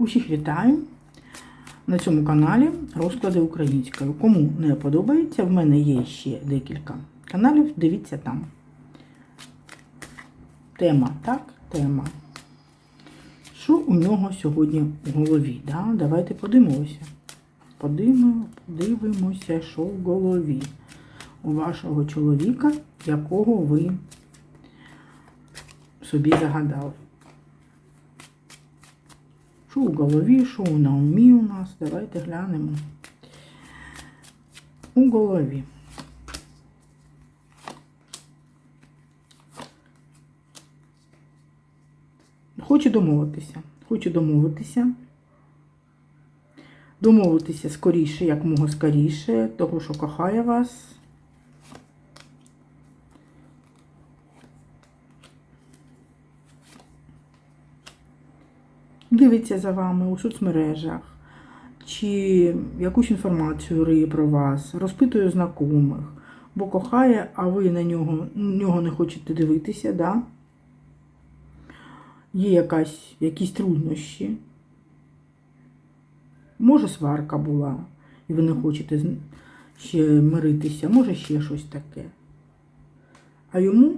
Усіх вітаю на цьому каналі розклади українською. Кому не подобається, в мене є ще декілька каналів. Дивіться там. Тема, так? Тема. Що у нього сьогодні в голові? Да? Давайте подивимося. Подивимо, подивимося, що в голові у вашого чоловіка, якого ви собі загадали. Що у голові, що на умі у нас? Давайте глянемо. У голові. Хочу домовитися. Хочу домовитися. Домовитися скоріше, як мого скоріше, того, що кохає вас. Дивиться за вами у соцмережах, чи якусь інформацію риє про вас, розпитує знайомих, бо кохає, а ви на нього, нього не хочете дивитися, да? є якась, якісь труднощі. Може, сварка була, і ви не хочете ще миритися, може ще щось таке. А йому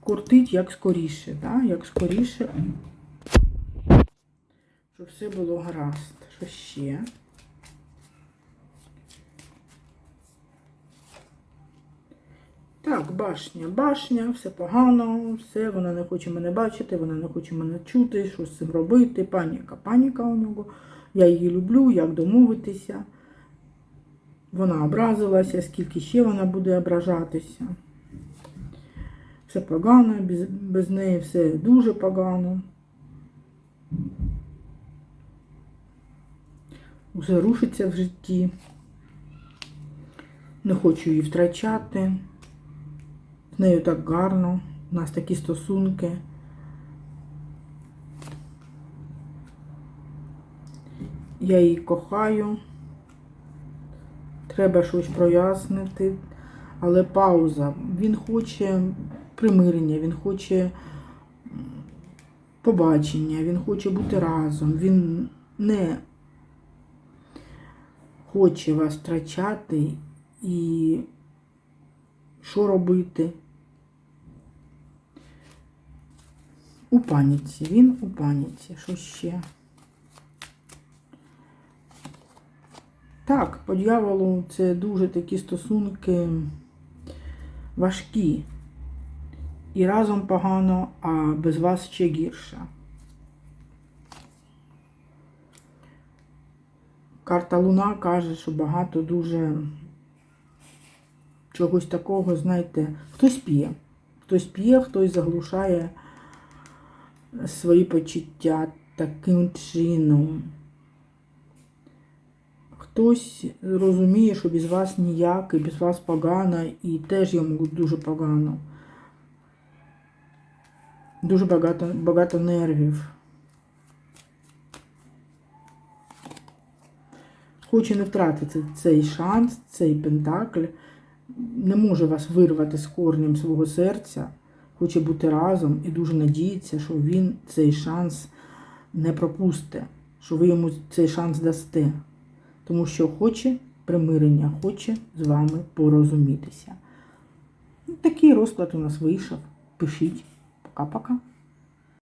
кортить як скоріше, да? як скоріше щоб все було гаразд. Що ще? Так, башня, башня, все погано, все, вона не хоче мене бачити, вона не хоче мене чути, що з цим робити. Паніка, паніка у нього. Я її люблю, як домовитися. Вона образилася, скільки ще вона буде ображатися. Все погано, без, без неї все дуже погано. Усе рушиться в житті. Не хочу її втрачати. З нею так гарно. У нас такі стосунки. Я її кохаю. Треба щось прояснити. Але пауза. Він хоче примирення, він хоче побачення, він хоче бути разом. Він не хоче вас втрачати і що робити? У паніці. Він у паніці. Що ще? Так, по дьяволу це дуже такі стосунки важкі. І разом погано, а без вас ще гірше. Карта Луна каже, що багато дуже чогось такого, знаєте, хтось п'є. Хтось п'є, хтось заглушає свої почуття таким чином. Хтось розуміє, що без вас ніяк, і без вас погано, і теж йому дуже погано. Дуже багато, багато нервів. Хоче не втратити цей шанс, цей пентакль, не може вас вирвати з корнем свого серця, хоче бути разом і дуже надіється, що він цей шанс не пропусте, що ви йому цей шанс дасте. Тому що хоче примирення, хоче з вами порозумітися. Такий розклад у нас вийшов. Пишіть. Пока-пока.